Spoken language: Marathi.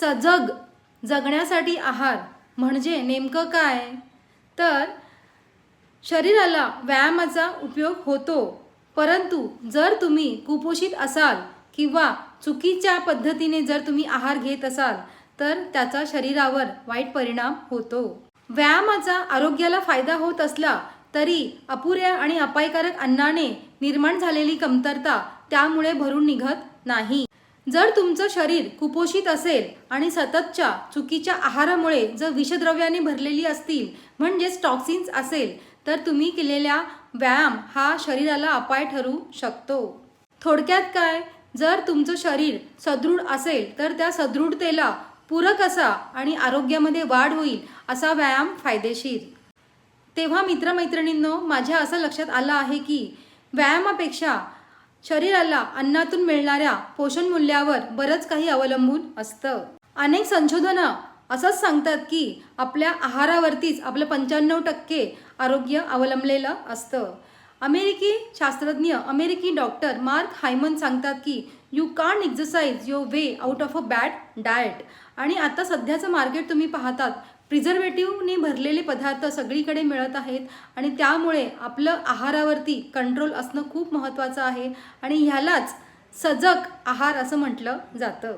सजग जगण्यासाठी आहार म्हणजे नेमकं काय? तर शरीराला व्यायामाचा उपयोग होतो. परंतु जर तुम्ही कुपोषित असाल किंवा चुकीच्या पद्धतीने जर तुम्ही आहार घेत असाल तर त्याचा शरीरावर वाईट परिणाम होतो. व्यायामाचा आरोग्याला फायदा होत असला तरी अपुऱ्या आणि अपायकारक अन्नाने निर्माण झालेली कमतरता त्यामुळे भरून निघत नाही. जर तुमचं शरीर कुपोषित असेल आणि सततच्या चुकीच्या आहारामुळे जर विषद्रव्याने भरलेली असतील म्हणजेच टॉक्सिन्स असेल तर तुम्ही केलेल्या व्यायाम हा शरीराला अपाय ठरू शकतो. थोडक्यात काय? जर तुमचं शरीर सदृढ असेल तर त्या सदृढतेला पूरक असा आणि आरोग्यामध्ये वाढ होईल असा व्यायाम फायदेशीर. तेव्हा मित्रमैत्रिणींनो माझ्या असं लक्षात आलं आहे की व्यायामापेक्षा शरीराला अन्नातून मिळणाऱ्या पोषण मूल्यावर बरंच काही अवलंबून असतं. अनेक संशोधनं असंच सांगतात की आपल्या आहारावरतीच आपलं पंच्याण्णव टक्के आरोग्य अवलंबलेलं असतं. अमेरिकी शास्त्रज्ञ अमेरिकी डॉक्टर मार्क हायमन सांगतात की you can exercise your way out of a bad diet आणि आता सध्याचं मार्केट तुम्ही पाहतात प्रिझर्वेटिव्हने भरलेले पदार्थ सगळीकडे मिळत आहेत आणि त्यामुळे आपलं आहारावरती कंट्रोल असणं खूप महत्त्वाचं आहे आणि ह्यालाच सजग आहार असं म्हटलं जातं.